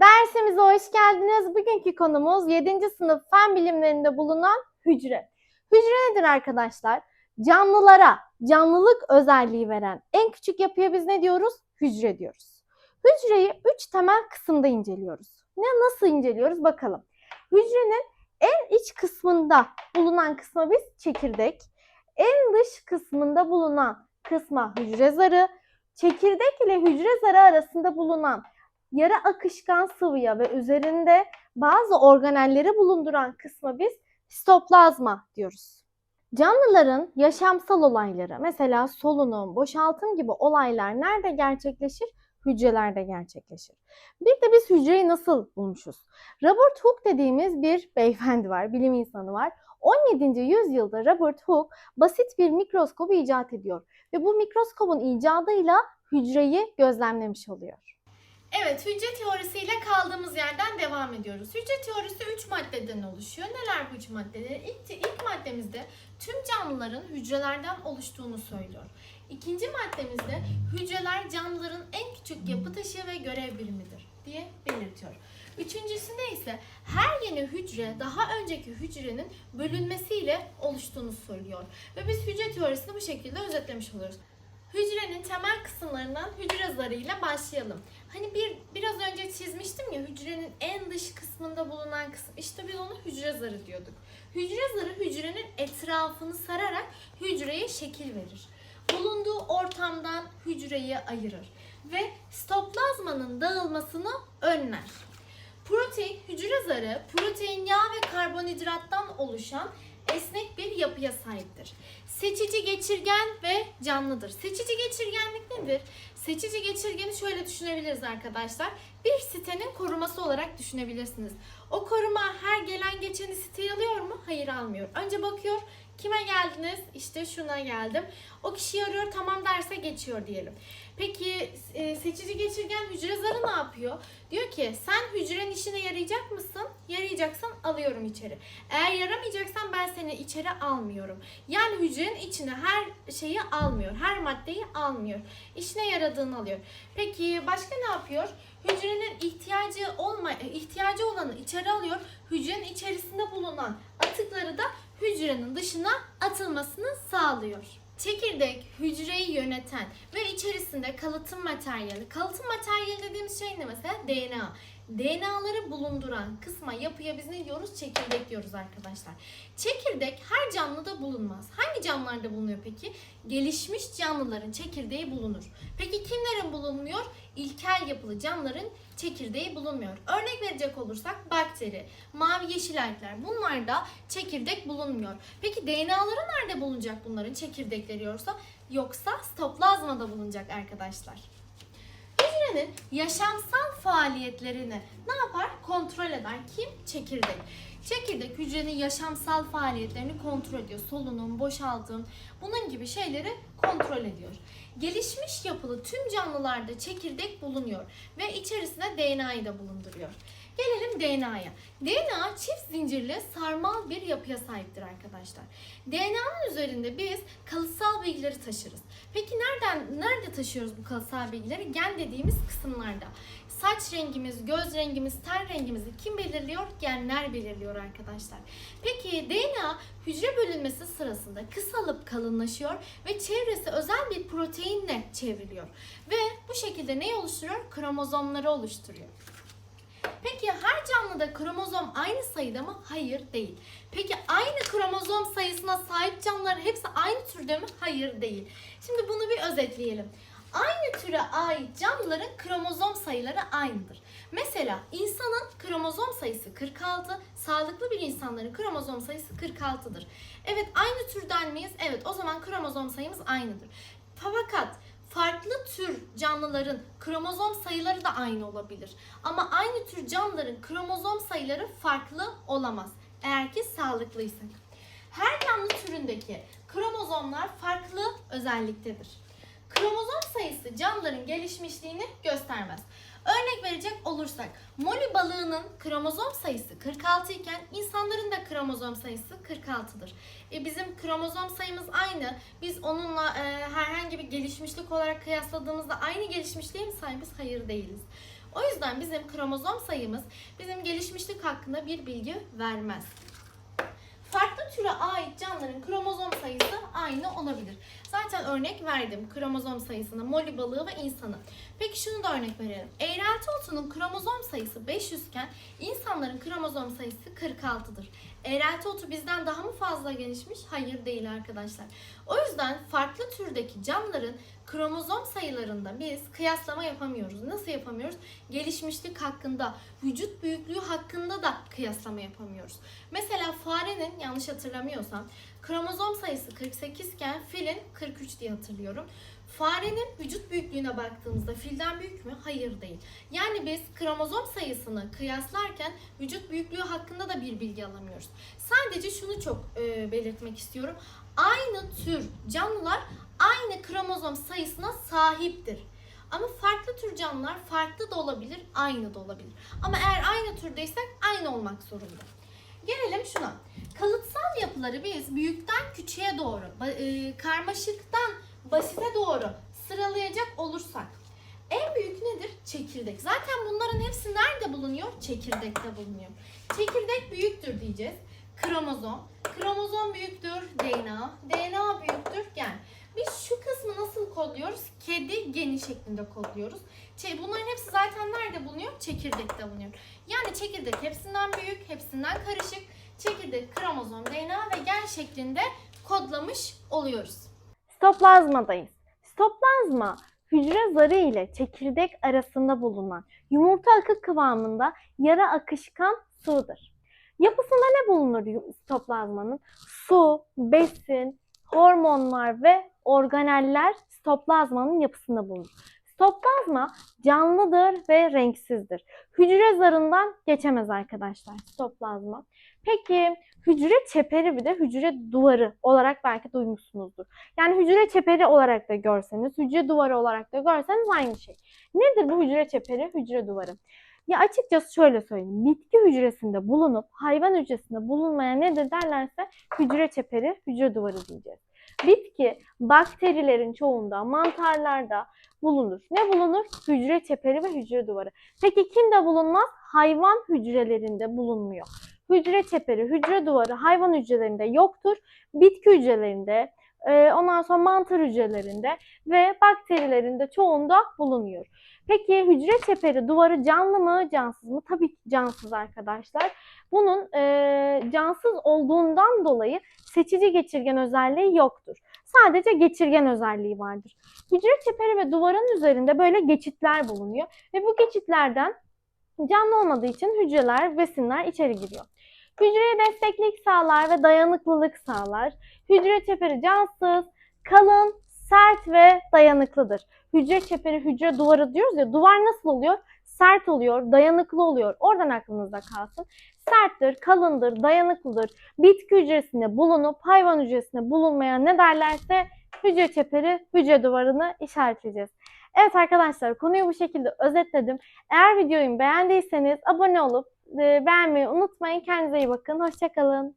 Dersimize hoş geldiniz. Bugünkü konumuz 7. sınıf fen bilimlerinde bulunan hücre. Hücre nedir arkadaşlar? Canlılara canlılık özelliği veren en küçük yapıya biz ne diyoruz? Hücre diyoruz. Hücreyi 3 temel kısımda inceliyoruz. Ne nasıl inceliyoruz bakalım. Hücrenin en iç kısmında bulunan kısma biz çekirdek, en dış kısmında bulunan kısma hücre zarı, çekirdek ile hücre zarı arasında bulunan yarı akışkan sıvıya ve üzerinde bazı organelleri bulunduran kısma biz sitoplazma diyoruz. Canlıların yaşamsal olayları mesela solunum, boşaltım gibi olaylar nerede gerçekleşir? Hücrelerde gerçekleşir. Bir de biz hücreyi nasıl bulmuşuz? Robert Hooke dediğimiz bir beyefendi var, bilim insanı var. 17. yüzyılda Robert Hooke basit bir mikroskobu icat ediyor ve bu mikroskobun icadıyla hücreyi gözlemlemiş oluyor. Evet, hücre teorisiyle kaldığımız yerden devam ediyoruz. Hücre teorisi 3 maddeden oluşuyor. Neler bu 3 maddeler? İlk, ilk maddemizde tüm canlıların hücrelerden oluştuğunu söylüyor. İkinci maddemizde hücreler canlıların en küçük yapı taşı ve görev birimidir diye belirtiyor. Üçüncüsünde ise her yeni hücre daha önceki hücrenin bölünmesiyle oluştuğunu söylüyor. Ve biz hücre teorisini bu şekilde özetlemiş oluyoruz. Hücrenin temel kısımlarından hücre zarıyla başlayalım. Hani bir biraz önce çizmiştim ya hücrenin en dış kısmında bulunan kısım. İşte biz ona hücre zarı diyorduk. Hücre zarı hücrenin etrafını sararak hücreye şekil verir. Bulunduğu ortamdan hücreyi ayırır ve sitoplazmanın dağılmasını önler. Protein, hücre zarı, protein, yağ ve karbonhidrattan oluşan esnek bir yapıya sahiptir. Seçici geçirgen ve canlıdır. Seçici geçirgenlik nedir? Seçici geçirgeni şöyle düşünebiliriz arkadaşlar. Bir sitenin koruması olarak düşünebilirsiniz. O koruma her gelen geçeni siteye alıyor mu? Hayır almıyor. Önce bakıyor kime geldiniz? İşte şuna geldim. O kişiyi arıyor tamam derse geçiyor diyelim. Peki e, seçici geçirgen hücre zarı ne yapıyor? Diyor ki sen hücrenin işine yarayacak mısın? Yarayacaksan alıyorum içeri. Eğer yaramayacaksan ben seni içeri almıyorum. Yani hücrenin içine her şeyi almıyor. Her maddeyi almıyor. İşine yaradığını alıyor. Peki başka ne yapıyor? Hücrenin ihtiyacı olma ihtiyacı olanı içeri alıyor. Hücrenin içerisinde bulunan atıkları da hücrenin dışına atılmasını sağlıyor. Çekirdek hücreyi yöneten ve içerisinde kalıtım materyali. Kalıtım materyali dediğimiz şey ne mesela? DNA. DNA'ları bulunduran kısma yapıya biz ne diyoruz? Çekirdek diyoruz arkadaşlar. Çekirdek her canlıda bulunmaz. Hangi canlılarda bulunuyor peki? Gelişmiş canlıların çekirdeği bulunur. Peki kimlerin bulunmuyor? İlkel yapılı canlıların çekirdeği bulunmuyor. Örnek verecek olursak bakteri, mavi yeşil algler bunlarda çekirdek bulunmuyor. Peki DNA'ları nerede bulunacak bunların çekirdekleri yoksa? Yoksa sitoplazmada bulunacak arkadaşlar. Hücrenin yaşamsal faaliyetlerini ne yapar? Kontrol eden kim? Çekirdek. Çekirdek hücrenin yaşamsal faaliyetlerini kontrol ediyor. Solunum, boşaltım, bunun gibi şeyleri kontrol ediyor. Gelişmiş yapılı tüm canlılarda çekirdek bulunuyor ve içerisinde DNA'yı da bulunduruyor. Gelelim DNA'ya. DNA çift zincirli sarmal bir yapıya sahiptir arkadaşlar. DNA'nın üzerinde biz kalıtsal bilgileri taşırız. Peki nereden nerede taşıyoruz bu kalıtsal bilgileri? Gen dediğimiz kısımlarda. Saç rengimiz, göz rengimiz, ten rengimizi kim belirliyor? Genler belirliyor arkadaşlar. Peki DNA hücre bölünmesi sırasında kısalıp kalınlaşıyor ve çevresi özel bir proteinle çevriliyor. Ve bu şekilde neyi oluşturuyor? Kromozomları oluşturuyor. Peki her canlıda kromozom aynı sayıda mı? Hayır değil. Peki aynı kromozom sayısına sahip canlıların hepsi aynı türde mi? Hayır değil. Şimdi bunu bir özetleyelim. Aynı türe ait canlıların kromozom sayıları aynıdır. Mesela insanın kromozom sayısı 46, sağlıklı bir insanların kromozom sayısı 46'dır. Evet aynı türden miyiz? Evet o zaman kromozom sayımız aynıdır. Fakat farklı tür canlıların kromozom sayıları da aynı olabilir. Ama aynı tür canlıların kromozom sayıları farklı olamaz. Eğer ki sağlıklıysak. Her canlı türündeki kromozomlar farklı özelliktedir. Kromozom sayısı canlıların gelişmişliğini göstermez. Örnek verecek olursak Molly balığının kromozom sayısı 46 iken insanların da kromozom sayısı 46'dır. E bizim kromozom sayımız aynı. Biz onunla e, herhangi bir gelişmişlik olarak kıyasladığımızda aynı gelişmişliğe mi sahibiz? Hayır değiliz. O yüzden bizim kromozom sayımız bizim gelişmişlik hakkında bir bilgi vermez. Farklı türe ait canlıların kromozom aynı olabilir. Zaten örnek verdim kromozom sayısına moli balığı ve insanı. Peki şunu da örnek verelim. Eğrelti otunun kromozom sayısı 500 iken insanların kromozom sayısı 46'dır. Eğrelti otu bizden daha mı fazla gelişmiş? Hayır değil arkadaşlar. O yüzden farklı türdeki canlıların kromozom sayılarında biz kıyaslama yapamıyoruz. Nasıl yapamıyoruz? Gelişmişlik hakkında, vücut büyüklüğü hakkında da kıyaslama yapamıyoruz. Mesela farenin yanlış hatırlamıyorsam kromozom sayısı 48 iken filin 43 diye hatırlıyorum. Farenin vücut büyüklüğüne baktığımızda filden büyük mü? Hayır değil. Yani biz kromozom sayısını kıyaslarken vücut büyüklüğü hakkında da bir bilgi alamıyoruz. Sadece şunu çok e, belirtmek istiyorum. Aynı tür canlılar aynı kromozom sayısına sahiptir. Ama farklı tür canlılar farklı da olabilir, aynı da olabilir. Ama eğer aynı türdeysek aynı olmak zorunda. Gelelim şuna. Kalıtsal yapıları biz büyükten küçüğe doğru, e, karmaşıktan basite doğru sıralayacak olursak en büyük nedir? Çekirdek. Zaten bunların hepsi nerede bulunuyor? Çekirdekte bulunuyor. Çekirdek büyüktür diyeceğiz. Kromozom. Kromozom büyüktür DNA. DNA büyüktür gen. Biz şu kısmı nasıl kodluyoruz? Kedi geni şeklinde kodluyoruz. Bunların hepsi zaten nerede bulunuyor? Çekirdekte bulunuyor. Yani çekirdek hepsinden büyük, hepsinden karışık. Çekirdek, kromozom, DNA ve gen şeklinde kodlamış oluyoruz. Sitoplazmadayız. Sitoplazma hücre zarı ile çekirdek arasında bulunan yumurta akı kıvamında yarı akışkan sıvıdır. Yapısında ne bulunur sitoplazmanın? Su, besin, hormonlar ve organeller sitoplazmanın yapısında bulunur. Sitoplazma canlıdır ve renksizdir. Hücre zarından geçemez arkadaşlar sitoplazma. Peki hücre çeperi bir de hücre duvarı olarak belki duymuşsunuzdur. Yani hücre çeperi olarak da görseniz, hücre duvarı olarak da görseniz aynı şey. Nedir bu hücre çeperi, hücre duvarı? Ya açıkçası şöyle söyleyeyim. Bitki hücresinde bulunup hayvan hücresinde bulunmayan nedir derlerse hücre çeperi, hücre duvarı diyeceğiz. Bitki bakterilerin çoğunda, mantarlarda bulunur. Ne bulunur? Hücre çeperi ve hücre duvarı. Peki kimde bulunmaz? Hayvan hücrelerinde bulunmuyor. Hücre çeperi, hücre duvarı hayvan hücrelerinde yoktur. Bitki hücrelerinde, e, ondan sonra mantar hücrelerinde ve bakterilerinde çoğunda bulunuyor. Peki hücre çeperi duvarı canlı mı, cansız mı? Tabii ki cansız arkadaşlar. Bunun e, cansız olduğundan dolayı seçici geçirgen özelliği yoktur. Sadece geçirgen özelliği vardır. Hücre çeperi ve duvarın üzerinde böyle geçitler bulunuyor ve bu geçitlerden canlı olmadığı için hücreler, besinler içeri giriyor. Hücreye desteklik sağlar ve dayanıklılık sağlar. Hücre çeperi cansız, kalın, sert ve dayanıklıdır. Hücre çeperi, hücre duvarı diyoruz ya, duvar nasıl oluyor? Sert oluyor, dayanıklı oluyor. Oradan aklınızda kalsın. Serttir, kalındır, dayanıklıdır. Bitki hücresinde bulunup hayvan hücresinde bulunmayan ne derlerse hücre çeperi, hücre duvarını işaretleyeceğiz. Evet arkadaşlar konuyu bu şekilde özetledim. Eğer videoyu beğendiyseniz abone olup e, beğenmeyi unutmayın. Kendinize iyi bakın. Hoşçakalın.